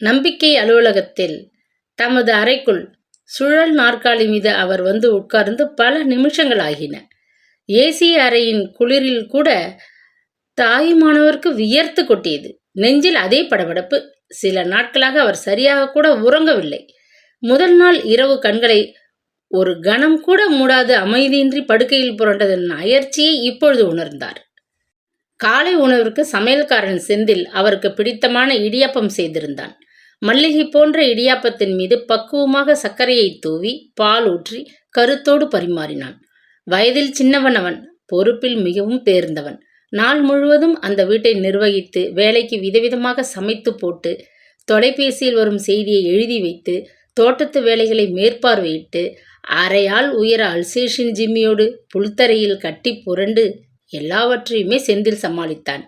நம்பிக்கை அலுவலகத்தில் தமது அறைக்குள் சுழல் நாற்காலி மீது அவர் வந்து உட்கார்ந்து பல நிமிஷங்கள் ஆகின ஏசி அறையின் குளிரில் கூட தாயுமானவருக்கு வியர்த்து கொட்டியது. நெஞ்சில் அதே படபடப்பு. சில நாட்களாக அவர் சரியாக கூட உறங்கவில்லை. முதல் நாள் இரவு கண்களை ஒரு கணம் கூட மூடாது அமைதியின்றி படுக்கையில் புரண்டதன் அயற்சியை இப்பொழுது உணர்ந்தார். காலை உணவிற்கு சமையல்காரன் செந்தில் அவருக்கு பிடித்தமான இடியப்பம் செய்திருந்தான். மல்லிகை போன்ற இடியாப்பத்தின் மீது பக்குவமாக சர்க்கரையை தூவி பால் ஊற்றி கருத்தோடு பரிமாறினான். வயதில் சின்னவனவன் பொறுப்பில் மிகவும் தேர்ந்தவன் நாள் முழுவதும் அந்த வீட்டை நிர்வகித்து வேலைக்கு விதவிதமாக சமைத்து போட்டு தொலைபேசியில் வரும் செய்தியை எழுதி வைத்து தோட்டத்து வேலைகளை மேற்பார்வையிட்டு அரையால் உயர அல்சேஷன் ஜிம்மியோடு புல்தரையில் கட்டி புரண்டு எல்லாவற்றையுமே செந்தில் சமாளித்தான்.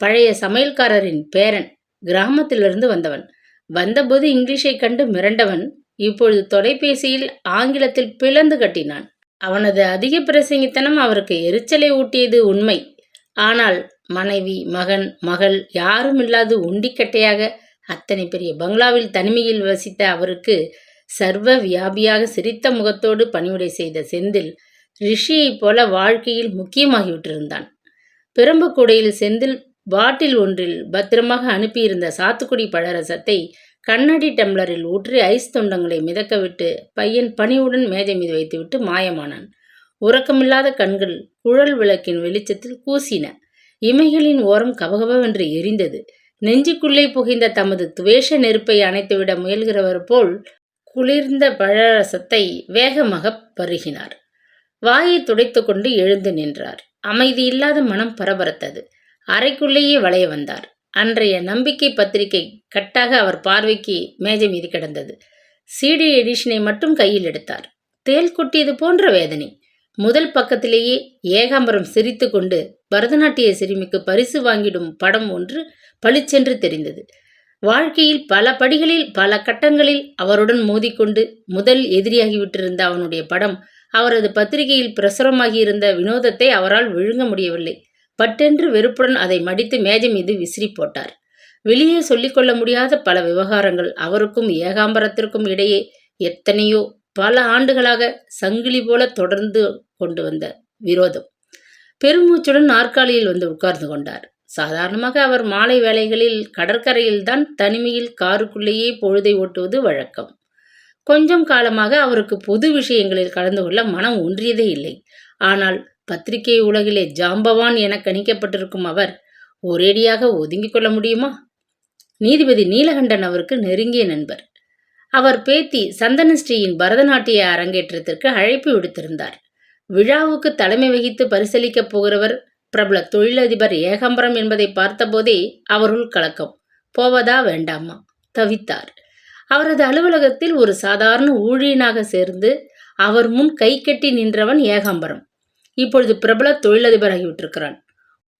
பழைய சமையல்காரரின் பேரன் கிராமத்திலிருந்து வந்தவன். வந்தபோது இங்கிலீஷை கண்டு மிரண்டவன் இப்பொழுது தொலைபேசியில் ஆங்கிலத்தில் பிளந்து கட்டினான். அவனது அதிக பிரசங்கித்தனம் அவருக்கு எரிச்சலை ஊட்டியது உண்மை. ஆனால் மனைவி மகன் மகள் யாரும் இல்லாது ஒண்டிக்கட்டையாக அத்தனை பெரிய பங்களாவில் தனிமையில் வசித்த அவருக்கு சர்வ வியாபியாக சிரித்த முகத்தோடு பணிவிடை செய்த செந்தில் ரிஷியைப் போல வாழ்க்கையில் முக்கியமாகிவிட்டிருந்தான். பெரும்புக்கூடையில் செந்தில் பாட்டில் ஒன்றில் பத்திரமாக அனுப்பியிருந்த சாத்துக்குடி பழரசத்தை கண்ணாடி டம்ளரில் ஊற்றி ஐஸ் தொண்டங்களை மிதக்கவிட்டு பையன் பணிவுடன் மேஜை மீது வைத்துவிட்டு மாயமானான். உறக்கமில்லாத கண்கள் குழல் விளக்கின் வெளிச்சத்தில் கூசின. இமைகளின் ஓரம் கபகபவென்று எரிந்தது. நெஞ்சுக்குள்ளே புகைந்த தமது துவேஷ நெருப்பை அணைத்துவிட முயல்கிறவர் போல் குளிர்ந்த பழரசத்தை வேகமாக பருகினார். வாயை துடைத்துக்கொண்டு எழுந்து நின்றார். அமைதியில்லாத மனம் பரபரத்தது. அறைக்குள்ளேயே வளைய வந்தார். அன்றைய நம்பிக்கை பத்திரிகை கட்டாக அவர் பார்வைக்கு மேஜை மீது கிடந்தது. சிடி எடிஷனை மட்டும் கையில் எடுத்தார். தேல் கொட்டியது போன்ற வேதனை. முதல் பக்கத்திலேயே ஏகாம்பரம் சிரித்து கொண்டு பரதநாட்டிய சிறுமிக்கு பரிசு வாங்கிடும் படம் ஒன்று பளிச்சென்று தெரிந்தது. வாழ்க்கையில் பல படிகளில் பல கட்டங்களில் அவருடன் மோதிக்கொண்டு முதல் எதிரியாகிவிட்டிருந்த அவனுடைய படம் அவரது பத்திரிகையில் பிரசுரமாகியிருந்த வினோதத்தை அவரால் விழுங்க முடியவில்லை. பட்டென்று வெறுப்புடன் அதை மடித்து மேஜை மீது விசிறி போட்டார். வெளியே சொல்லிக்கொள்ள முடியாத பல விவகாரங்கள் அவருக்கும் ஏகாம்பரத்திற்கும் இடையே எத்தனையோ பல ஆண்டுகளாக சங்கிலி போல தொடர்ந்து கொண்டு வந்த விரோதம். பெருமூச்சுடன் நாற்காலியில் வந்து உட்கார்ந்து கொண்டார். சாதாரணமாக அவர் மாலை வேளைகளில் கடற்கரையில்தான் தனிமையில் காருக்குள்ளேயே பொழுதை ஓட்டுவது வழக்கம். கொஞ்சம் காலமாக அவருக்கு பொது விஷயங்களில் கலந்து கொள்ள மனம் ஒன்றியதே இல்லை. ஆனால் பத்திரிகை உலகிலே ஜாம்பவான் என கணிக்கப்பட்டிருக்கும் அவர் ஒரேடியாக ஒதுங்கிக் கொள்ள முடியுமா? நீதிபதி நீலகண்டன் அவருக்கு நெருங்கிய நண்பர். அவர் பேத்தி சந்தனஸ்ரீயின் பரதநாட்டிய அரங்கேற்றத்திற்கு அழைப்பு விடுத்திருந்தார். விழாவுக்கு தலைமை வகித்து பரிசீலிக்கப் போகிறவர் பிரபல தொழிலதிபர் ஏகாம்பரம் என்பதை பார்த்தபோதே அவருள் கலக்கம். போவதா வேண்டாமா? தவித்தார். அவரது அலுவலகத்தில் ஒரு சாதாரண ஊழியனாக சேர்ந்து அவர் முன் கை கட்டி நின்றவன் ஏகாம்பரம். இப்பொழுது பிரபல தொழிலதிபராகிவிட்டிருக்கிறான்.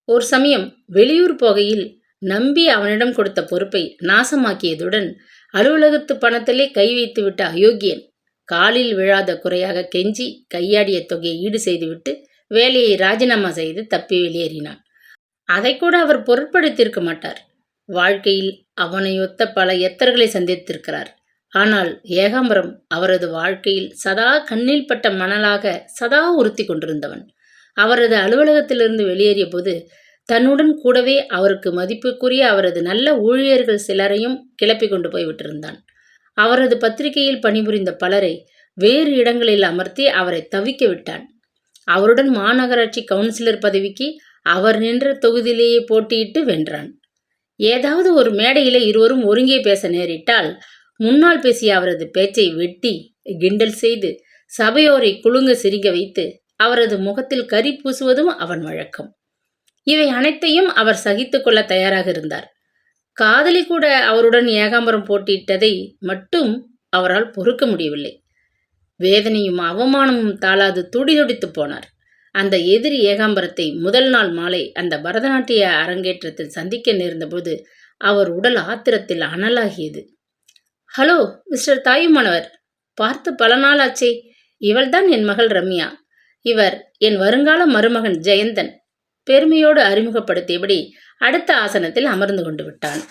ஒரு சமயம் வெளியூர் போகையில் நம்பி அவனிடம் கொடுத்த பொறுப்பை நாசமாக்கியதுடன் அலுவலகத்து பணத்திலே கை வைத்துவிட்ட அயோக்கியன் காலில் விழாத குறையாக கெஞ்சி கையாடிய தொகையை ஈடு செய்துவிட்டு வேலையை ராஜினாமா செய்து தப்பி வெளியேறினான். அதை கூட அவர் பொருட்படுத்தியிருக்க மாட்டார். வாழ்க்கையில் அவனையொத்த பல எத்தர்களை சந்தித்திருக்கிறார். ஆனால் ஏகாம்பரம் அவரது வாழ்க்கையில் சதா கண்ணில் பட்ட மணலாக சதா உறுத்தி கொண்டிருந்தவன். அவரது அலுவலகத்திலிருந்து வெளியேறிய போது தன்னுடன் கூடவே அவருக்கு மதிப்புக்குரிய அவரது நல்ல ஊழியர்கள் சிலரையும் கிளப்பி கொண்டு போய்விட்டிருந்தான் அவரது பத்திரிகையில் பணிபுரிந்த பலரை வேறு இடங்களில் அமர்த்தி அவரை தவிக்க விட்டான். அவருடன் மாநகராட்சி கவுன்சிலர் பதவிக்கு அவர் நின்ற தொகுதியிலேயே போட்டியிட்டு வென்றான். ஏதாவது ஒரு மேடையில இருவரும் ஒருங்கே பேச நேரிட்டால் முன்னால் பேசிய அவரது பேச்சை வெட்டி கிண்டல் செய்து சபையோரை குலுங்க சிரிக்க வைத்து அவரது முகத்தில் கரி பூசுவதும் அவன் வழக்கம். இவை அனைத்தையும் அவர் சகித்து கொள்ள தயாராக இருந்தார். காதலி கூட அவருடன் ஏகாம்பரம் போட்டியிட்டதை மட்டும் அவரால் பொறுக்க முடியவில்லை. வேதனையும் அவமானமும் தாளாது துடிதுடித்து போனார். அந்த எதிரி ஏகாம்பரத்தை முதல் நாள் மாலை அந்த பரதநாட்டிய அரங்கேற்றத்தில் சந்திக்க நேர்ந்தபோது அவர் உடல் ஆத்திரத்தில் அனலாகியது. Hello mister Thayumanavar. பார்த்து பல நாள் ஆச்சே இவள்தான் என் மகள் ரம்யா. இவர் என் வருங்கால மருமகன் ஜெயந்தன். பெருமையோடு அறிமுகப்படுத்தியபடி அடுத்த ஆசனத்தில் அமர்ந்து கொண்டு விட்டான்.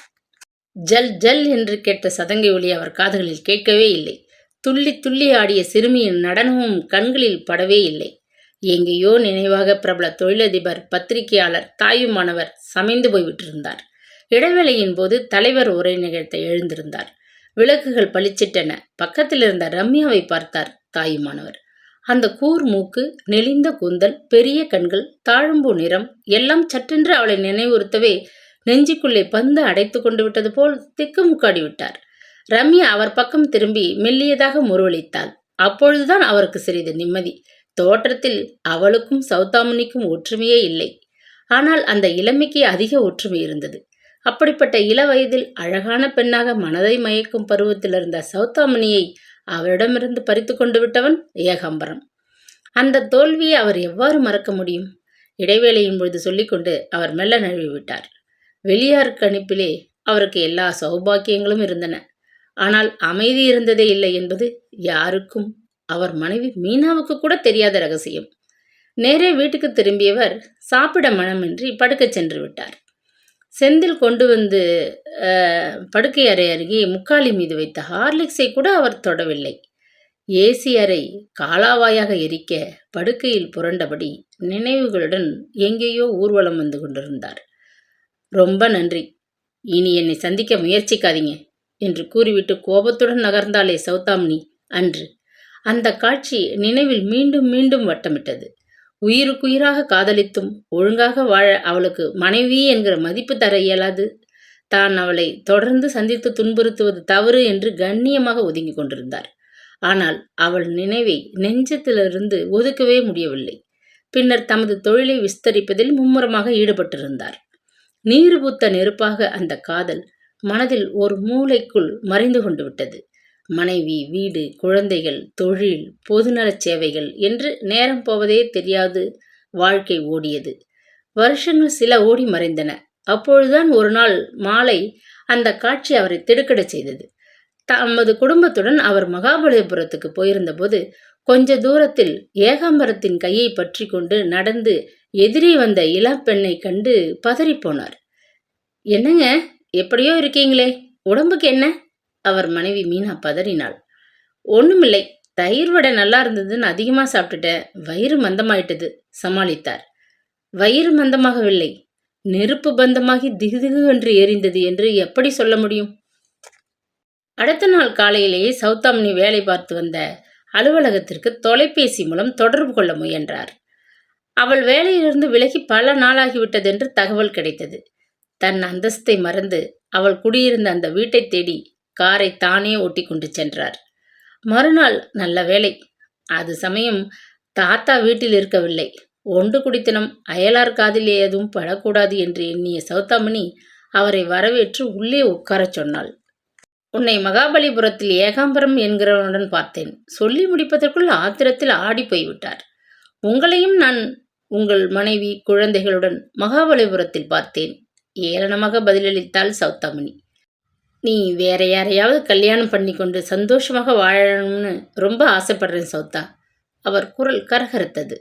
ஜல் ஜல் என்று கேட்ட சதங்கை ஒளி அவர் காதுகளில் கேட்கவே இல்லை. துள்ளி துள்ளி ஆடிய சிறுமியின் நடனமும் கண்களில் படவே இல்லை. எங்கேயோ நினைவாக பிரபல தொழிலதிபர் பத்திரிகையாளர் தாயுமானவர் சமைந்து போய்விட்டிருந்தார். இடைவேளையின் போது தலைவர் உரை நிகழ்த்த எழுந்திருந்தார். விளக்குகள் பளிச்சிட்டன. பக்கத்தில் இருந்த ரம்யாவை பார்த்தார் தாயுமானவர். அந்த கூர் மூக்கு நெளிந்த கூந்தல் பெரிய கண்கள் தாழம்பூ நிறம் எல்லாம் சற்றென்று அவளை நினைவுறுத்தவே நெஞ்சுக்குள்ளே பந்து அடைத்து கொண்டு விட்டது போல் திக்குமுக்காடி விட்டார். ரம்யா அவர் பக்கம் திரும்பி மெல்லியதாக முருவளித்தாள் அப்பொழுதுதான் அவருக்கு சிறிது நிம்மதி. தோற்றத்தில் அவளுக்கும் சௌதாமுனிக்கும் ஒற்றுமையே இல்லை. ஆனால் அந்த இளமைக்கு அதிக ஒற்றுமை இருந்தது. அப்படிப்பட்ட இள வயதில் அழகான பெண்ணாக மனதை மயக்கும் பருவத்தில் இருந்த சௌத்தாமணியை அவரிடமிருந்து பறித்து கொண்டு விட்டவன் ஏகாம்பரம். அந்த தோல்வியை அவர் எவ்வாறு மறக்க முடியும்? இடைவேளையின் பொழுது சொல்லிக்கொண்டு அவர் மெல்ல நழுவி விட்டார். வெளியார் கணிப்பிலே அவருக்கு எல்லா சௌபாக்கியங்களும் இருந்தன. ஆனால் அமைதி இருந்ததே இல்லை என்பது யாருக்கும் அவர் மனைவி மீனாவுக்கு கூட தெரியாத ரகசியம். நேரே வீட்டுக்கு திரும்பியவர் சாப்பிட மனமின்றி படுக்கச் சென்று விட்டார். செந்தில் கொண்டு வந்து படுக்கை அறை அருகே முக்காலி மீது வைத்த ஹார்லிக்ஸை கூட அவர் தொடவில்லை. ஏசி அறை காலாவாயாக எரிக்க படுக்கையில் புரண்டபடி நினைவுகளுடன் எங்கேயோ ஊர்வலம் வந்து கொண்டிருந்தார். ரொம்ப நன்றி. இனி என்னை சந்திக்க முயற்சிக்காதீங்க என்று கூறிவிட்டு கோபத்துடன் நகர்ந்தாளே சௌதாம்னி. அன்று. அந்த காட்சி நினைவில் மீண்டும் மீண்டும் வட்டமிட்டது. உயிருக்குயிராக காதலித்தும் ஒழுங்காக வாழ அவளுக்கு மனைவி என்கிற மதிப்பு தர இயலாது. தான் அவளை தொடர்ந்து சந்தித்து துன்புறுத்துவது தவறு என்று கண்ணியமாக ஒதுங்கி கொண்டிருந்தார். ஆனால் அவள் நினைவை நெஞ்சத்திலிருந்து ஒதுக்கவே முடியவில்லை. பின்னர் தமது தொழிலை விஸ்தரிப்பதில் மும்முரமாக ஈடுபட்டிருந்தார். நீர் பூத்த நெருப்பாக அந்த காதல் மனதில் ஒரு மூளைக்குள் மறைந்து கொண்டு விட்டது. மனைவி வீடு குழந்தைகள் தொழில் பொதுநலச் சேவைகள் என்று நேரம் போவதே தெரியாது வாழ்க்கை ஓடியது. வருஷங்கள் சில ஓடி மறைந்தன. அப்பொழுதுதான் ஒரு நாள் மாலை அந்த காட்சி அவரை திடுக்கிடச் செய்தது. தமது குடும்பத்துடன் அவர் மகாபலிபுரத்துக்கு போயிருந்தபோது கொஞ்ச தூரத்தில் ஏகாம்பரத்தின் கையை பற்றி கொண்டு நடந்து எதிரே வந்த இளப்பெண்ணை கண்டு பதறிப்போனார் என்னங்க? எப்படியோ இருக்கீங்களே. உடம்புக்கு என்ன? அவர் மனைவி மீனா பதறினாள். ஒண்ணுமில்லை தயிர் வடை நல்லா இருந்ததுன்னு அதிகமாக சாப்பிட்டுட்டேன். வயிறு மந்தமாயிட்டது சமாளித்தார். வயிறு மந்தமாகவில்லை. நெருப்பு பந்தமாகி திகுதிகு என்று எரிந்தது என்று எப்படி சொல்ல முடியும்? அடுத்த நாள் காலையிலேயே சௌத்தாமணி வேலை பார்த்து வந்த அலுவலகத்திற்கு தொலைபேசி மூலம் தொடர்பு கொள்ள முயன்றார். அவள் வேலையிலிருந்து விலகி பல நாளாகிவிட்டது என்று தகவல் கிடைத்தது. தன் அந்தஸ்தை மறந்து அவள் குடியிருந்த அந்த வீட்டை தேடி காரை தானே ஓட்டி கொண்டு சென்றார். மறுநாள் நல்ல வேலை அது சமயம் தாத்தா வீட்டில் இருக்கவில்லை. ஒன்று குடித்தனம் அயலார் காதில் ஏதும் படக்கூடாது என்று எண்ணிய சௌத்தாமணி அவரை வரவேற்று உள்ளே உட்காரச் சொன்னாள். உன்னை மகாபலிபுரத்தில் ஏகாம்பரம் என்கிறவனுடன் பார்த்தேன். சொல்லி முடிப்பதற்குள் ஆத்திரத்தில் ஆடி போய்விட்டார். உங்களையும் நான் உங்கள் மனைவி குழந்தைகளுடன் மகாபலிபுரத்தில் பார்த்தேன். ஏளனமாக பதிலளித்தாள் சௌத்தாமணி நீ வேற யாரையாவது கல்யாணம் பண்ணி கொண்டு சந்தோஷமாக வாழணும்னு ரொம்ப ஆசைப்படுறேன் சௌத்தா. அவர் குரல் கரகரத்தது.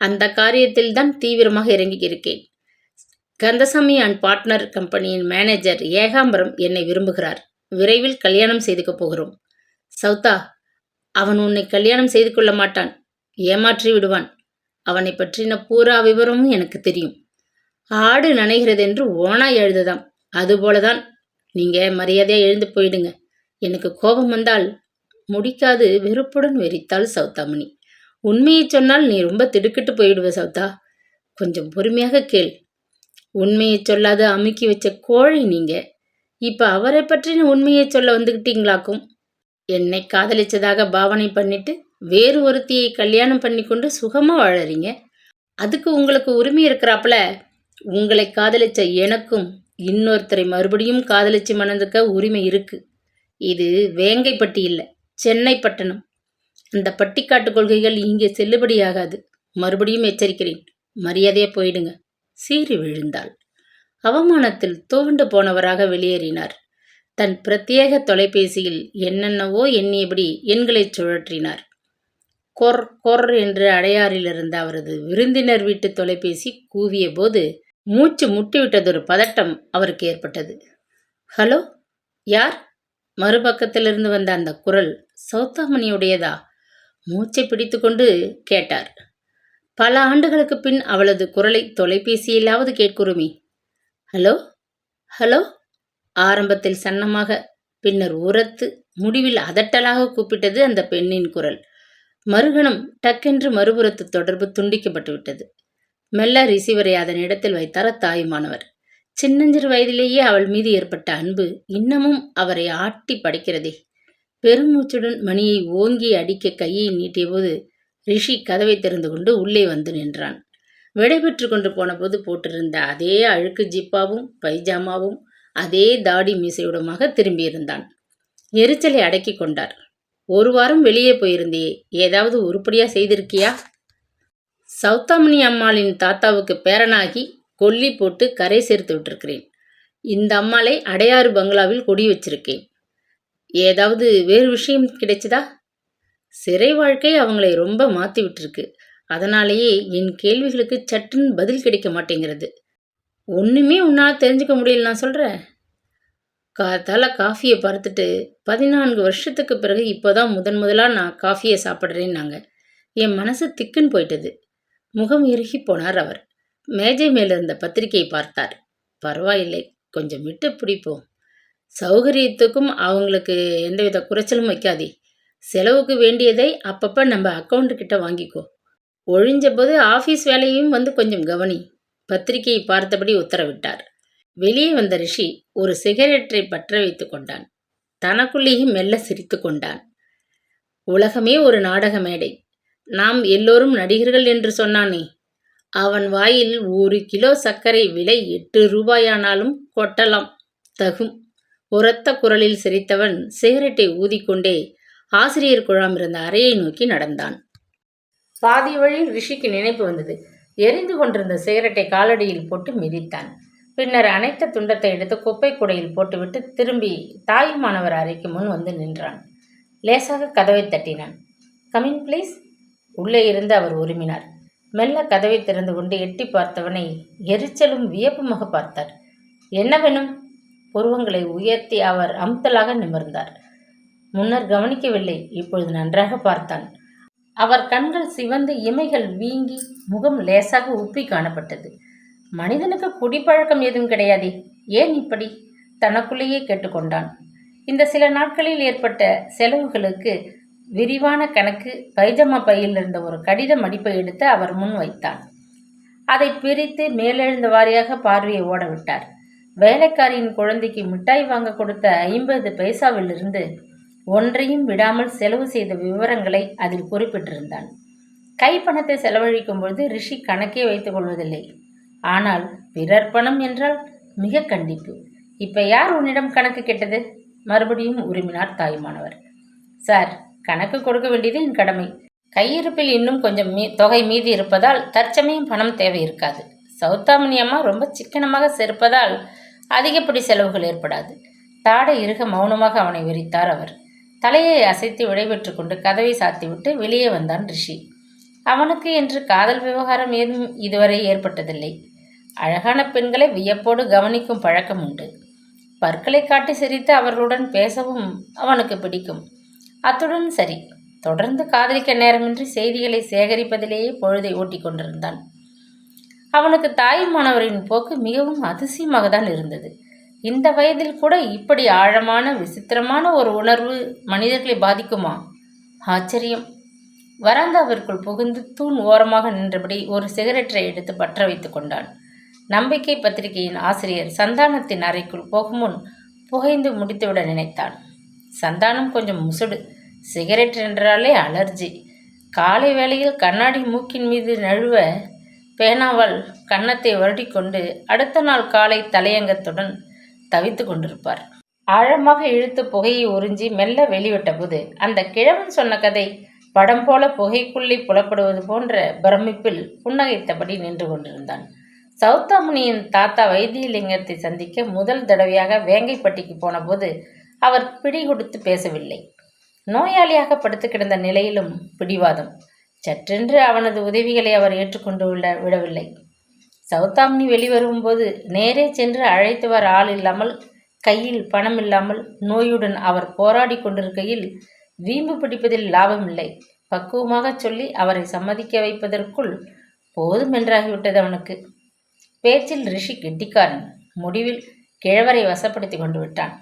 அந்த காரியத்தில் தான் தீவிரமாக இறங்கி இருக்கேன். கந்தசாமி அண்ட் பார்ட்னர் கம்பெனியின் மேனேஜர் ஏகாம்பரம் என்னை விரும்புகிறார். விரைவில் கல்யாணம் செய்துக்க போகிறோம். சௌதா அவன் உன்னை கல்யாணம் செய்து கொள்ள மாட்டான். ஏமாற்றி விடுவான். அவனை பற்றின பூரா விவரமும் எனக்கு தெரியும். ஆடு நனைகிறதென்று ஓனாய் எழுதுதாம் அதுபோலதான் நீங்கள் மரியாதையாக எழுந்து போயிடுங்க. எனக்கு கோபம் வந்தால் முடிக்காது வெறுப்புடன் வெறித்தாள் சௌதாமணி உண்மையை சொன்னால் நீ ரொம்ப திடுக்கிட்டு போயிடுவ சௌதா. கொஞ்சம் பொறுமையாக கேள். உண்மையை சொல்லாத அமுக்கி வச்ச கோழை நீங்கள் இப்போ அவரை பற்றின உண்மையை சொல்ல வந்துக்கிட்டீங்களாக்கும் என்னை காதலிச்சதாக பாவனை பண்ணிட்டு வேறு ஒருத்தியை கல்யாணம் பண்ணி கொண்டு சுகமாக வாழறீங்க? அதுக்கு உங்களுக்கு உரிமை இருக்கிறாப்புல. உங்களை காதலிச்ச எனக்கும் இன்னொருத்தரை மறுபடியும் காதலிச்சு மணந்துக்க உரிமை இருக்கு. இது வேங்கைப்பட்டி இல்லை சென்னை பட்டணம். அந்த பட்டிக்காட்டு கொள்கைகள் இங்கே செல்லுபடியாகாது. மறுபடியும் எச்சரிக்கிறேன் மரியாதையா போயிடுங்க. சீறி விழுந்தாள். அவமானத்தில் துவண்டு போனவராக வெளியேறினார். தன் பிரத்யேக தொலைபேசியில் என்னென்னவோ எண்ணியபடி எண்களை சுழற்றினார். கொர் கொர் என்று அடையாறில் இருந்த அவரது விருந்தினர் வீட்டு தொலைபேசி கூவிய போது மூச்சு முட்டிவிட்டதொரு பதட்டம் அவருக்கு ஏற்பட்டது. ஹலோ யார்? மறுபக்கத்திலிருந்து வந்த அந்த குரல் சௌத்தாமணியுடையதா மூச்சை பிடித்துக்கொண்டு கேட்டார். பல ஆண்டுகளுக்கு பின் அவளது குரலை தொலைபேசியிலாவது கேட்குருமி ஹலோ ஹலோ? ஆரம்பத்தில் சன்னமாக பின்னர் உரத்து முடிவில் அதட்டலாக கூப்பிட்டது அந்த பெண்ணின் குரல். மறுகணம் டக்கென்று மறுபுறத்து தொடர்பு துண்டிக்கப்பட்டு விட்டது மெல்ல ரிசீவரை அதன் இடத்தில் வைத்தார் தாயுமானவர் சின்னஞ்சிறு வயதிலேயே அவள் மீது ஏற்பட்ட அன்பு இன்னமும் அவரை ஆட்டி படைக்கிறதே. பெருமூச்சுடன் மணியை ஓங்கி அடிக்க கையை நீட்டியபோது ரிஷி கதவை திறந்து கொண்டு உள்ளே வந்து நின்றான். விடைபெற்று கொண்டு போனபோது போட்டிருந்த அதே அழுக்கு ஜிப்பாவும் பைஜாமாவும் அதே தாடி மீசையுடமாக திரும்பியிருந்தான். எரிச்சலை அடக்கி கொண்டார். ஒரு வாரம் வெளியே போயிருந்தே ஏதாவது உருப்படியா செய்திருக்கியா? சௌத்தாமணி அம்மாளின் தாத்தாவுக்கு பேரனாகி கொல்லி போட்டு கரை சேர்த்து விட்டிருக்கிறேன். இந்த அம்மாளை அடையாறு பங்களாவில் கொடி வச்சிருக்கேன். ஏதாவது வேறு விஷயம் கிடைச்சதா? சிறை வாழ்க்கை அவங்களை ரொம்ப மாற்றி விட்டுருக்கு. அதனாலேயே என் கேள்விகளுக்கு சட்டுன்னு பதில் கிடைக்க மாட்டேங்கிறது. ஒன்றுமே உன்னால் தெரிஞ்சுக்க முடியல நான் சொல்கிறேன் காத்தால காஃபியை பார்த்துட்டு பதினான்கு வருஷத்துக்கு பிறகு இப்போதான் முதன் முதலாக நான் காஃபியை சாப்பிட்றேன்னாங்க. என் மனசு திக்குன்னு போயிட்டது. முகம் இறுகி போனார் அவர். மேஜை மேலிருந்த பத்திரிகையை பார்த்தார். பரவாயில்லை கொஞ்சம் விட்டு பிடிப்போம். சௌகரியத்துக்கும் அவங்களுக்கு எந்தவித குறைச்சலும் வைக்காதே. செலவுக்கு வேண்டியதை அப்பப்போ நம்ம அக்கௌண்ட்டுக்கிட்ட வாங்கிக்கோ. ஒழிஞ்ச போது ஆஃபீஸ் வேலையும் வந்து கொஞ்சம் கவனி. பத்திரிகையை பார்த்தபடி உத்தரவிட்டார். வெளியே வந்த ரிஷி ஒரு சிகரெட்டை பற்ற வைத்து கொண்டான். தனக்குள்ளேயும் மெல்ல சிரித்து கொண்டான். உலகமே ஒரு நாடக மேடை. நாம் எல்லோரும் நடிகர்கள் என்று சொன்னானே. அவன் வாயில் ஒரு கிலோ சர்க்கரை விலை எட்டு ரூபாயானாலும் கொட்டலாம். தகும். உரத்த குரலில் சிரித்தவன் சிகரெட்டை ஊதிக்கொண்டே ஆசிரியர் குழாம் இருந்த அறையை நோக்கி நடந்தான். பாதி வழியில் ரிஷிக்கு நினைப்பு வந்தது. எரிந்து கொண்டிருந்த சிகரெட்டை காலடியில் போட்டு மிதித்தான். பின்னர் அனைத்த துண்டத்தை எடுத்து குப்பை குடையில் போட்டுவிட்டு திரும்பி தாயுமானவர் அறைக்கு முன் வந்து நின்றான். லேசாக கதவை தட்டினான். கமின் ப்ளீஸ் உள்ளே இருந்து அவர் உருமினார். மெல்ல கதவை திறந்து கொண்டு எட்டி பார்த்தவனை எரிச்சலும் வியப்புமாக பார்த்தார். என்ன வேணும் புருவங்களை உயர்த்தி அவர் அமுத்தலாக நிமிர்ந்தார். முன்னர் கவனிக்கவில்லை இப்பொழுது நன்றாக பார்த்தான். அவர் கண்கள் சிவந்து இமைகள் வீங்கி முகம் லேசாக உப்பி காணப்பட்டது. மனிதனுக்கு குடிப்பழக்கம் எதுவும் கிடையாதே? ஏன் இப்படி? தனக்குள்ளேயே கேட்டுக்கொண்டான். இந்த சில நாட்களில் ஏற்பட்ட செலவுகளுக்கு விரிவான கணக்கு பைஜமா பையில் இருந்த ஒரு கடித மடிப்பை எடுத்து அவர் முன் வைத்தான். அதை பிரித்து மேலெழுந்த வாரியாக பார்வையை ஓடவிட்டார். வேலைக்காரியின் குழந்தைக்கு மிட்டாய் வாங்க கொடுத்த ஐம்பது பைசாவிலிருந்து ஒன்றையும் விடாமல் செலவு செய்த விவரங்களை அதில் குறிப்பிட்டிருந்தான். கைப்பணத்தை செலவழிக்கும் பொழுது ரிஷி கணக்கே வைத்துக் கொள்வதில்லை. ஆனால் பிறர் பணம் என்றால் மிக கண்டிப்பு. இப்ப யார் உன்னிடம் கணக்கு கெட்டது? மறுபடியும் உரிமினார் தாய்மானவர் சார் கணக்கு கொடுக்க வேண்டியது என் கடமை. கையிருப்பில் இன்னும் கொஞ்சம் மீ தொகை மீதி இருப்பதால் தற்சமயம் பணம் தேவை இருக்காது. சௌத்தாமணி அம்மா ரொம்ப சிக்கனமாக சேர்ப்பதால் அதிகப்படி செலவுகள் ஏற்படாது. தாடை இருக மௌனமாக அவனை விரித்தார் அவர். தலையை அசைத்து விடைபெற்று கொண்டு கதவை சாத்திவிட்டு வெளியே வந்தான் ரிஷி. அவனுக்கு என்று காதல் விவகாரம் ஏதும் இதுவரை ஏற்பட்டதில்லை. அழகான பெண்களை வியப்போடு கவனிக்கும் பழக்கம் உண்டு. பற்களை காட்டி சிரித்து அவர்களுடன் பேசவும் அவனுக்கு பிடிக்கும். அத்துடன் சரி. தொடர்ந்து காதலிக்க நேரமின்றி செய்திகளை சேகரிப்பதிலேயே பொழுதை ஓட்டி கொண்டிருந்தான். அவனுக்கு தாயுமானவரின் போக்கு மிகவும் அதிசயமாக தான் இருந்தது. இந்த வயதில் கூட இப்படி ஆழமான விசித்திரமான ஒரு உணர்வு மனிதர்களை பாதிக்குமா? ஆச்சரியம். வராந்தாவிற்குள் புகுந்து தூண் ஓரமாக நின்றபடி ஒரு சிகரெட்டை எடுத்து பற்ற வைத்து கொண்டான். நம்பிக்கை பத்திரிகையின் ஆசிரியர் சந்தானத்தின் அறைக்குள் போகும் முன் புகைந்து முடித்துவிட நினைத்தான். சந்தானம் கொஞ்சம் முசுடு. சிகரெட் என்றாலே அலர்ஜி. காலை வேளையில் கண்ணாடி மூக்கின் மீது நழுவ பேனாவால் கன்னத்தை வருடிக்கொண்டு அடுத்த நாள் காலை தலையங்கத்துடன் தவித்து கொண்டிருப்பார். ஆழமாக இழுத்து புகையை உறிஞ்சி மெல்ல வெளிவிட்டபோது அந்த கிழவன் சொன்ன கதை படம் போல புகைக்குள்ளே புலப்படுவது போன்ற பிரமிப்பில் புன்னகைத்தபடி நின்று கொண்டிருந்தான். சௌத்தாமுனியின் தாத்தா வைத்தியலிங்கத்தை சந்திக்க முதல் தடவையாக வேங்கைப்பட்டிக்கு போனபோது அவர் பிடி கொடுத்து பேசவில்லை. நோயாளியாக படுத்து கிடந்த நிலையிலும் பிடிவாதம். சற்றென்று அவனது உதவிகளை அவர் ஏற்றுக்கொண்டு விட விடவில்லை. சௌத்தாம்னி வெளிவரும்போது நேரே சென்று அழைத்து வர ஆள் இல்லாமல் கையில் பணம் இல்லாமல் நோயுடன் அவர் போராடி கொண்டிருக்கையில் வீம்பு பிடிப்பதில் லாபமில்லை பக்குவமாகச் சொல்லி அவரை சம்மதிக்க வைப்பதற்குள் போதும் என்றாகிவிட்டது அவனுக்கு. பேச்சில் ரிஷி கெட்டிக்காரன். முடிவில் கிழவரை வசப்படுத்தி கொண்டு விட்டான்.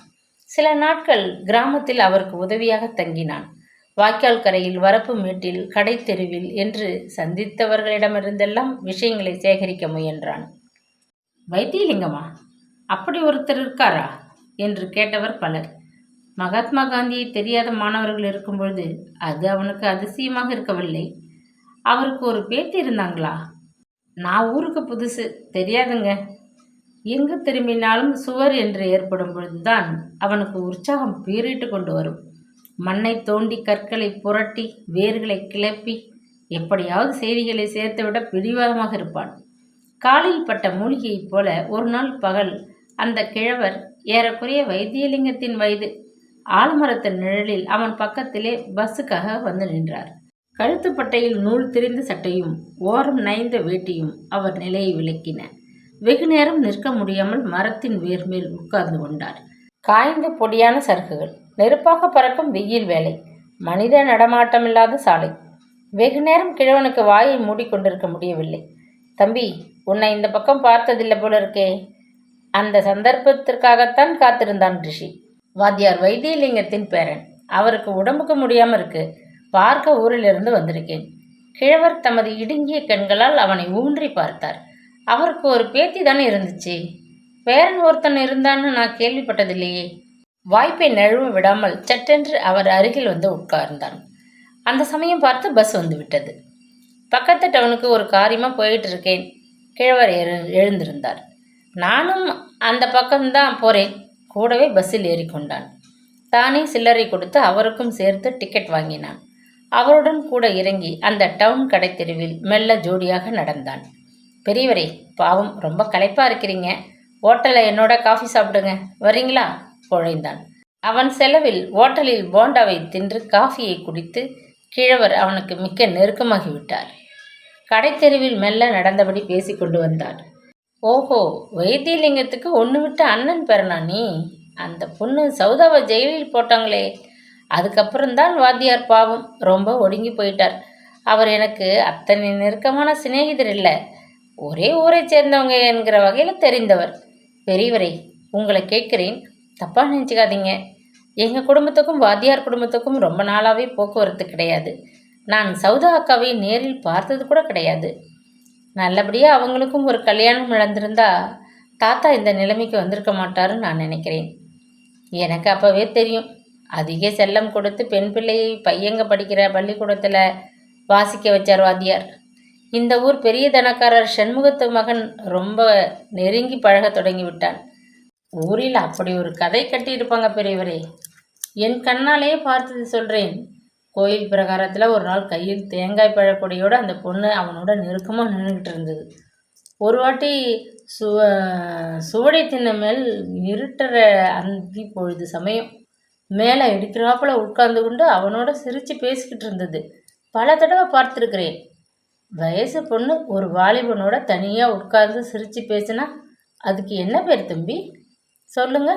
சில நாட்கள் கிராமத்தில் அவருக்கு உதவியாக தங்கினான். வாய்க்கால் கரையில் வரப்பு மேட்டில் கடை தெருவில் என்று சந்தித்தவர்களிடமிருந்தெல்லாம் விஷயங்களை சேகரிக்க முயன்றான். வைத்தியலிங்கமா? அப்படி ஒருத்தர் இருக்காரா? என்று கேட்டவர் பலர். மகாத்மா காந்தியை தெரியாத மாணவர்கள் இருக்கும்பொழுது அது அவனுக்கு அதிசயமாக இருக்கவில்லை. அவருக்கு ஒரு பேத்தி இருந்தாங்களா? நான் ஊருக்கு புதுசு தெரியாதுங்க. எங்கு திரும்பினாலும் சுவர் என்று ஏற்படும் பொழுதுதான் அவனுக்கு உற்சாகம் பீறிட்டு கொண்டு வரும். மண்ணை தோண்டி கற்களை புரட்டி வேர்களை கிளப்பி எப்படியாவது செய்திகளை சேர்த்துவிட பிடிவாதமாக இருப்பான். காலில் பட்ட மூலிகையைப் போல ஒரு நாள் பகல் அந்த கிழவர் ஏறக்குறைய வைத்தியலிங்கத்தின் வயது. ஆலமரத்தின் நிழலில் அவன் பக்கத்திலே பஸ்ஸுக்காக வந்து நின்றார். கழுத்துப்பட்டையில் நூல் திரிந்த சட்டையும் ஓரம் நைந்த வேட்டியும் அவர் நிலையை விளக்கின. வெகு நேரம் நிற்க முடியாமல் மரத்தின் வேர் மேல் உட்கார்ந்து கொண்டார். காய்ந்த பொடியான சறுக்குகள் நெருப்பாக பறக்கும் வெயில் வேலை மனித நடமாட்டமில்லாத சாலை. வெகு நேரம் கிழவனுக்கு வாயை மூடிக்கொண்டிருக்க முடியவில்லை. தம்பி உன்னை இந்த பக்கம் பார்த்ததில்லை போல இருக்கே. அந்த சந்தர்ப்பத்திற்காகத்தான் காத்திருந்தான் ரிஷி. வாத்தியார் வைத்தியலிங்கத்தின் பேரன். அவருக்கு உடம்புக்கு முடியாமல் இருக்கு. பார்க்க ஊரிலிருந்து வந்திருக்கேன். கிழவர் தமது இடுங்கிய கண்களால் அவனை ஊன்றி பார்த்தார். அவருக்கு ஒரு பேத்தி தானே இருந்துச்சு. பேரன் ஒருத்தன் இருந்தான்னு நான் கேள்விப்பட்டதில்லையே. வாய்ப்பை நழுவ விடாமல் சட்டென்று அவர் அருகில் வந்து உட்கார்ந்தான். அந்த சமயம் பார்த்து பஸ் வந்து விட்டது. பக்கத்து டவுனுக்கு ஒரு காரியமாக போயிட்டு இருக்கேன். கிழவர் எழு எழுந்திருந்தார். நானும் அந்த பக்கம்தான் போகிறேன் கூடவே பஸ்ஸில் ஏறிக்கொண்டான். தானே சில்லறை கொடுத்து அவருக்கும் சேர்த்து டிக்கெட் வாங்கினான். அவருடன் கூட இறங்கி அந்த டவுன் கடைத்தெருவில் மெல்ல ஜோடியாக நடந்தான். பெரியவரே பாவம் ரொம்ப களைப்பாக இருக்கிறீங்க. ஹோட்டலில் என்னோட காஃபி சாப்பிடுங்க. வரீங்களா குழைந்தான் அவன் செலவில் ஹோட்டலில் போண்டாவை தின்று காஃபியை குடித்து கிழவர் அவனுக்கு மிக்க நெருக்கமாகிவிட்டார் கடைத்தெருவில் மெல்ல நடந்தபடி பேசி கொண்டு வந்தார் ஓஹோ வைத்தியலிங்கத்துக்கு ஒன்று விட்டு அண்ணன் பிறனா நீ? அந்த பொண்ணு சௌதாவை ஜெயிலில் போட்டாங்களே. அதுக்கப்புறம்தான் வாத்தியார் பாவம் ரொம்ப ஒடுங்கி போயிட்டார். அவர் எனக்கு அத்தனை நெருக்கமான சிநேகிதர் இல்லை. ஒரே ஊரை சேர்ந்தவங்க என்கிற வகையில் தெரிந்தவர். பெரியவரை உங்களை கேட்குறேன். தப்பாக நினச்சிக்காதீங்க. எங்கள் குடும்பத்துக்கும் வாத்தியார் குடும்பத்துக்கும் ரொம்ப நாளாகவே போக்குவரத்து கிடையாது. நான் சௌதா அக்காவை நேரில் பார்த்தது கூட கிடையாது. நல்லபடியாக அவங்களுக்கும் ஒரு கல்யாணம் நடந்திருந்தா தாத்தா இந்த நிலைமைக்கு வந்திருக்க மாட்டாருன்னு நான் நினைக்கிறேன். எனக்கு அப்போவே தெரியும். அதிக செல்லம் கொடுத்து பெண் பிள்ளையை பையங்க படிக்கிற பள்ளிக்கூடத்தில் வாசிக்க வச்சார் வாத்தியார். இந்த ஊர் பெரிய தனக்காரர் சண்முகத்து மகன் ரொம்ப நெருங்கி பழகத் தொடங்கி விட்டான் ஊரில் அப்படி ஒரு கதை கட்டியிருப்பாங்க பெரியவரே. என் கண்ணாலேயே பார்த்தது சொல்கிறேன் கோயில் பிரகாரத்தில் ஒரு நாள் கையில் தேங்காய் பழக்கொடியோடு அந்த பொண்ணு அவனோட நெருக்கமாக நின்றுக்கிட்டு இருந்தது. ஒரு வாட்டி சுவ சுவடை தின்ன மேல் இருட்டுற அந்தி பொழுது சமயம். மேலே இடிக்கிறாப்புல உட்கார்ந்து கொண்டு அவனோட சிரித்து பேசிக்கிட்டு இருந்தது. பல தடவை பார்த்துருக்கிறேன். வயசு பொண்ணு ஒரு வாலிபனோட தனியாக உட்கார்ந்து சிரித்து பேசினா அதுக்கு என்ன பேர் தம்பி? சொல்லுங்க.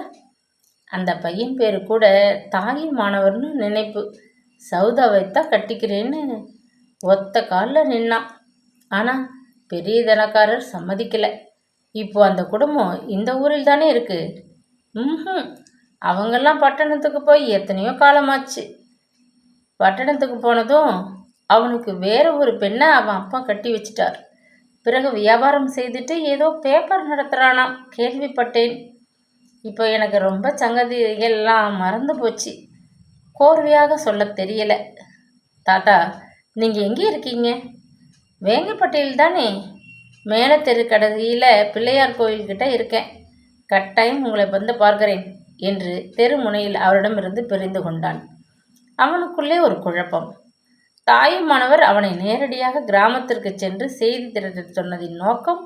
அந்த பையன் பேர் கூட தாய் மாணவர்னு நினைப்பு. சௌதாவைத்தான் கட்டிக்கிறேன்னு. ஒத்த காலில் நின்னான் ஆனால் பெரிய தனக்காரர் சம்மதிக்கலை. இப்போ அந்த குடும்பம் இந்த ஊரில் தானே இருக்குது ம் அவங்கெல்லாம் பட்டணத்துக்கு போய் எத்தனையோ காலமாச்சு. பட்டணத்துக்கு போனதும் அவனுக்கு வேற ஒரு பெண்ணை அவன் அப்பா கட்டி வச்சிட்டார். பிறகு வியாபாரம் செய்துட்டு ஏதோ பேப்பர் நடத்துகிறானாம் கேள்விப்பட்டேன். இப்போ எனக்கு ரொம்ப சங்கதிகள்லாம் மறந்து போச்சு. கோர்வையாக சொல்ல தெரியல. தாத்தா நீங்கள் எங்கே இருக்கீங்க? வேங்கப்பட்டியில் தானே? மேலே தெரு கடைசியில் பிள்ளையார் கோயில்கிட்ட இருக்கேன். கட்டாயம் உங்களை வந்து பார்க்கிறேன் என்று தெருமுனையில் அவரிடமிருந்து பிரிந்து கொண்டான். அவனுக்குள்ளே ஒரு குழப்பம். தாயுமானவர் அவனை நேரடியாக கிராமத்திற்கு சென்று செய்தி திரட்ட சொன்னதின் நோக்கம்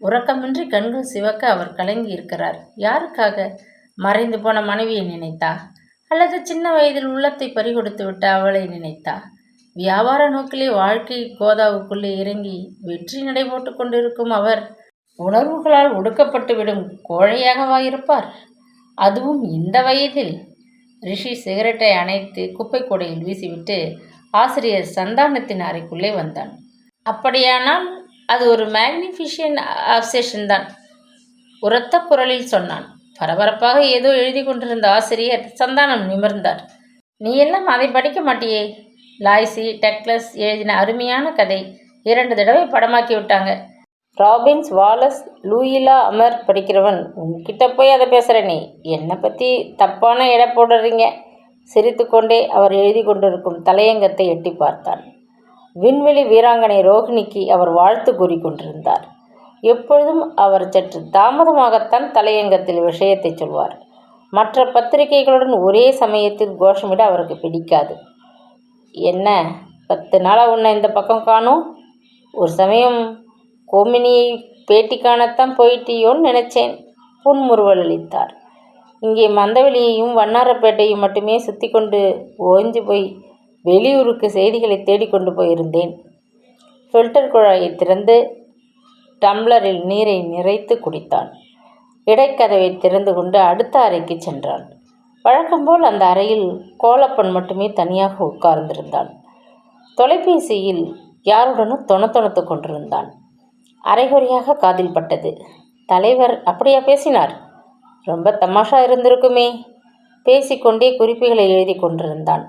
உறக்கமின்றி கண்கள் சிவக்க அவர் கலங்கி இருக்கிறார். யாருக்காக? மறைந்து போன மனைவியை நினைத்தா? அல்லது சின்ன வயதில் உள்ளத்தை பறிகொடுத்து விட்ட அவளை நினைத்தா? வியாபார நோக்கிலே வாழ்க்கை கோதாவுக்குள்ளே இறங்கி வெற்றி நடைபோட்டு கொண்டிருக்கும் அவர் உணர்வுகளால் ஒடுக்கப்பட்டு விடும் கோழையாகவா இருப்பார்? அதுவும் இந்த வயதில். ரிஷி சிகரெட்டை அணைத்து குப்பை கூடையில் வீசிவிட்டு ஆசிரியர் சந்தானத்தின் அறைக்குள்ளே வந்தான். அப்படியானால் அது ஒரு மேக்னிஃபிஷியன் அப்சேஷன் தான் உரத்த குரலில் சொன்னான். பரபரப்பாக ஏதோ எழுதி கொண்டிருந்த ஆசிரியர் சந்தானம் நிமிர்ந்தார். நீ எல்லாம் அதை படிக்க மாட்டியே? லாய்சி டெக்லஸ் எழுதின அருமையான கதை. இரண்டு தடவை படமாக்கி விட்டாங்க. ராபின்ஸ் வாலஸ் லூயிலா அமர் படிக்கிறவன். உன்கிட்ட போய் அதை பேசுகிற நீ என்னை பற்றி தப்பான எடை போடுறீங்க. சிரித்துக்கொண்டே அவர் எழுதி கொண்டிருக்கும் தலையங்கத்தை எட்டி பார்த்தான். விண்வெளி வீராங்கனை ரோகிணிக்கு அவர் வாழ்த்து கூறிக்கொண்டிருந்தார் எப்பொழுதும் அவர் சற்று தாமதமாகத்தான் தலையங்கத்தில் விஷயத்தை சொல்வார். மற்ற பத்திரிகைகளுடன் ஒரே சமயத்தில் கோஷமிட அவருக்கு பிடிக்காது. என்ன? பத்து நாளாக உன்னை இந்த பக்கம் காணும்? ஒரு சமயம் கோமினியை பேட்டி காணத்தான் போயிட்டியோன்னு நினச்சேன் புன்முறுவல் அளித்தார். இங்கே மந்தவெளியையும் வண்ணாரப்பேட்டையும் மட்டுமே சுற்றி கொண்டு ஓய்ஞ்சு போய் வெளியூருக்கு செய்திகளை தேடிக்கொண்டு போயிருந்தேன். ஃபில்டர் குழாயை திறந்து டம்ளரில் நீரை நிறைத்து குடித்தான். இடைக்கதவை திறந்து கொண்டு அடுத்த அறைக்கு சென்றான். வழக்கம்போல் அந்த அறையில் கோலப்பன் மட்டுமே தனியாக உட்கார்ந்திருந்தான். தொலைபேசியில் யாருடனும் தொணத்தொணத்து கொண்டிருந்தான். அரைகுறையாக காதில் பட்டது. தலைவர் அப்படியா பேசினார்? ரொம்ப தமாஷா இருந்திருக்குமே. பேசிக்கொண்டே குறிப்புகளை எழுதி கொண்டிருந்தான்.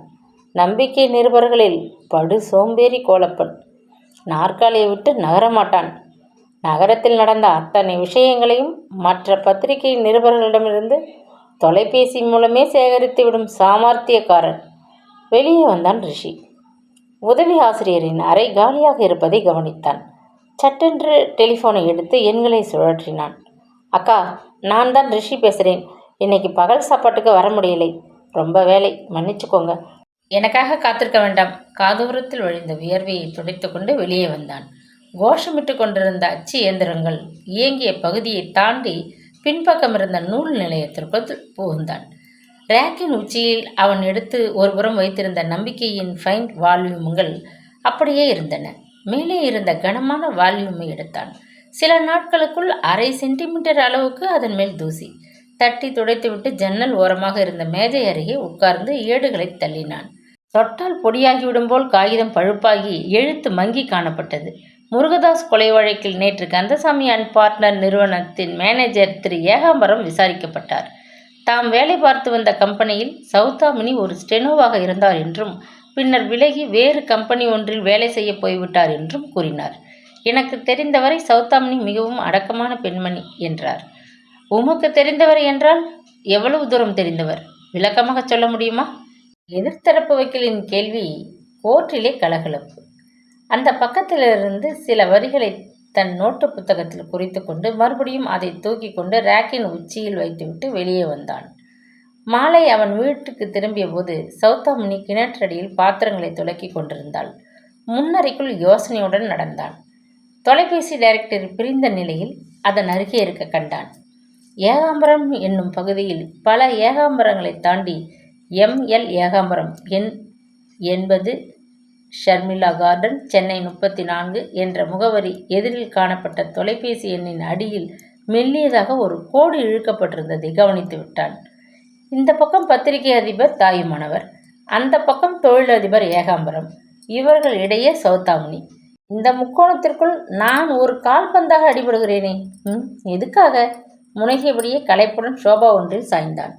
நம்பிக்கை நிருபர்களில் படு சோம்பேறி கோலப்பன். நாற்காலியை விட்டு நகரமாட்டான். நகரத்தில் நடந்த அத்தனை விஷயங்களையும் மற்ற பத்திரிகை நிருபர்களிடமிருந்து தொலைபேசி மூலமே சேகரித்து விடும் சாமர்த்தியக்காரன். வெளியே வந்தான் ரிஷி. உதவி ஆசிரியரின் அறை காலியாக இருப்பதை கவனித்தான். சட்டென்று டெலிஃபோனை எடுத்து எண்களை சுழற்றினான். அக்கா நான் தான் ரிஷி பேசுகிறேன் இன்னைக்கு பகல் சாப்பாட்டுக்கு வர முடியலை. ரொம்ப வேலை. மன்னிச்சுக்கோங்க. எனக்காக காத்திருக்க வேண்டாம். காதோரத்தில் வழிந்த வியர்வையை துடைத்து கொண்டு வெளியே வந்தான். கோஷமிட்டு கொண்டிருந்த அச்சு இயந்திரங்கள் இயங்கிய பகுதியை தாண்டி பின்பக்கம் இருந்த நூல் நிலையத்திற்குள் புகுந்தான். ரேக்கின் உச்சியில் அவன் எடுத்து ஒருபுறம் வைத்திருந்த நம்பிக்கையின் ஃபைன் வால்யூம்கள் அப்படியே இருந்தன. மேலே இருந்த கனமான வால்யூமை எடுத்தான். சில நாட்களுக்குள் அரை சென்டிமீட்டர் அளவுக்கு அதன் மேல் தூசி. தட்டி துடைத்துவிட்டு ஜன்னல் ஓரமாக இருந்த மேஜை அருகே உட்கார்ந்து ஏடுகளை தள்ளினான். தொட்டால் பொடியாகிவிடும் போல் காகிதம் பழுப்பாகி எழுத்து மங்கி காணப்பட்டது. முருகதாஸ் கொலை வழக்கில் நேற்று கந்தசாமி அண்ட் பார்ட்னர் நிறுவனத்தின் மேனேஜர் திரு ஏகாம்பரம் விசாரிக்கப்பட்டார். தாம் வேலை பார்த்து வந்த கம்பெனியில் சௌதாமினி ஒரு ஸ்டெனோவாக இருந்தார் என்றும் பின்னர் விலகி வேறு கம்பெனி ஒன்றில் வேலை செய்ய போய்விட்டார் என்றும் கூறினார். எனக்கு தெரிந்தவரை சௌத்தாமணி மிகவும் அடக்கமான பெண்மணி என்றார். உமக்கு தெரிந்தவர் என்றால் எவ்வளவு தூரம் தெரிந்தவர்? விளக்கமாக சொல்ல முடியுமா? எதிர்த்தரப்பு வக்கீலின் கேள்வி கோர்ட்டிலே கலகலப்பு. அந்த பக்கத்திலிருந்து சில வரிகளை தன் நோட்டு புத்தகத்தில் குறித்து கொண்டு மறுபடியும் அதை தூக்கி கொண்டு ரேக்கின் உச்சியில் வைத்துவிட்டு வெளியே வந்தான். மாலை அவன் வீட்டுக்கு திரும்பிய போது சௌத்தாமணி கிணற்றடியில் பாத்திரங்களை துலக்கி கொண்டிருந்தாள். முன்னறைக்குள் யோசனையுடன் நடந்தான். தொலைபேசி டைரக்டர் பிரிந்த நிலையில் அதன் அருகே இருக்க கண்டான். ஏகாம்பரம் என்னும் பகுதியில் பல ஏகாம்பரங்களை தாண்டி எம்எல் ஏகாம்பரம் எண் எண்பது ஷர்மிளா கார்டன் சென்னை முப்பத்தி நான்கு என்ற முகவரி எதிரில் காணப்பட்ட தொலைபேசி எண்ணின் அடியில் மெல்லியதாக ஒரு கோடு இழுக்கப்பட்டிருந்ததை கவனித்து விட்டான். இந்த பக்கம் பத்திரிகை அதிபர் தாயுமானவர் அந்த பக்கம் தொழிலதிபர் ஏகாம்பரம் இவர்கள் இடையே சௌத்தாமணி இந்த முக்கோணத்திற்குள் நான் ஒரு கால்பந்தாக அடிபடுகிறேனே. ம் எதுக்காக? முனைகியபடியே களைப்புடன் சோபா ஒன்றில் சாய்ந்தான்.